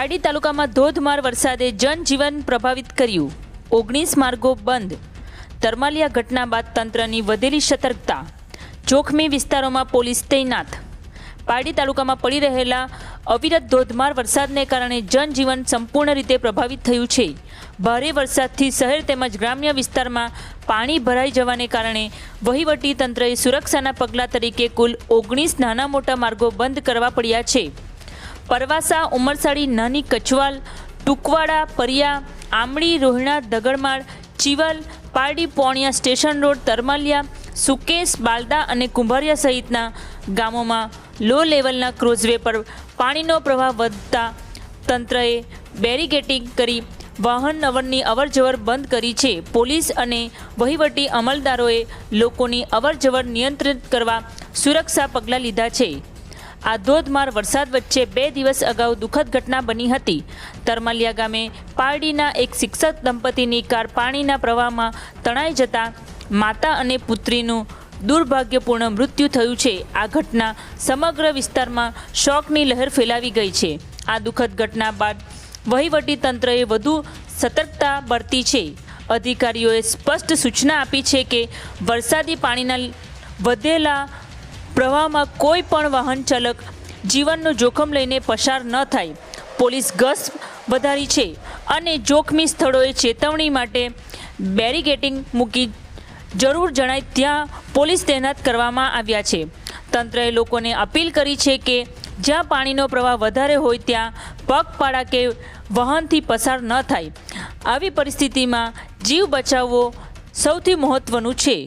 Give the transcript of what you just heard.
પારડી તાલુકામાં ધોધમાર વરસાદે જનજીવન પ્રભાવિત કર્યું. ઓગણીસ માર્ગો બંધ. તરમાલિયા ઘટના બાદ તંત્રની વધેલી સતર્કતા. જોખમી વિસ્તારોમાં પોલીસ તૈનાત. પારડી તાલુકામાં પડી રહેલા અવિરત ધોધમાર વરસાદને કારણે જનજીવન સંપૂર્ણ રીતે પ્રભાવિત થયું છે. ભારે વરસાદથી શહેર તેમજ ગ્રામ્ય વિસ્તારમાં પાણી ભરાઈ જવાને કારણે વહીવટી તંત્રએ સુરક્ષાના પગલાં તરીકે કુલ ઓગણીસ નાના મોટા માર્ગો બંધ કરવા પડ્યા છે. પરવાસા, ઉમરસાડી, નાની કચવાલ, ટુકવાડા, પરિયા, આમળી, રોહિણા, દગડમાળ, ચીવલ, પારડી, પોણિયા સ્ટેશન રોડ, તરમાલિયા, સુકેશ, બાલદા અને કુંભારિયા સહિતના ગામોમાં લો લેવલના ક્રોઝવે પર પાણીનો પ્રવાહ વધતા તંત્રએ બેરીગેટિંગ કરી વાહન અવરની અવરજવર બંધ કરી છે. પોલીસ અને વહીવટી અમલદારોએ લોકોની અવરજવર નિયંત્રિત કરવા સુરક્ષા પગલાં લીધા છે. આ ધોધમાર વરસાદ વચ્ચે બે દિવસ અગાઉ દુઃખદ ઘટના બની હતી. તરમાલિયા ગામે પારડીના એક શિક્ષક દંપતીની કાર પાણીના પ્રવાહમાં તણાઈ જતા માતા અને પુત્રીનું દુર્ભાગ્યપૂર્ણ મૃત્યુ થયું છે. આ ઘટના સમગ્ર વિસ્તારમાં શોકની લહેર ફેલાવી ગઈ છે. આ દુઃખદ ઘટના બાદ વહીવટી તંત્રએ વધુ સતર્કતા બરતી છે. અધિકારીઓએ સ્પષ્ટ સૂચના આપી છે કે વરસાદી પાણીના વધેલા પ્રવાહમાં કોઈ પણ વાહન ચાલક જીવનનું જોખમ લઈને પસાર ન થાય. પોલીસ ગસ્ત વધારી છે અને જોખમી સ્થળોએ ચેતવણી માટે બેરીગેટિંગ મૂકી જરૂર જણાય ત્યાં પોલીસ તૈનાત કરવામાં આવ્યા છે. તંત્રએ લોકોને અપીલ કરી છે કે જ્યાં પાણીનો પ્રવાહ વધારે હોય ત્યાં પગપાળા કે વાહનથી પસાર ન થાય. આવી પરિસ્થિતિમાં જીવ બચાવવો સૌથી મહત્ત્વનું છે.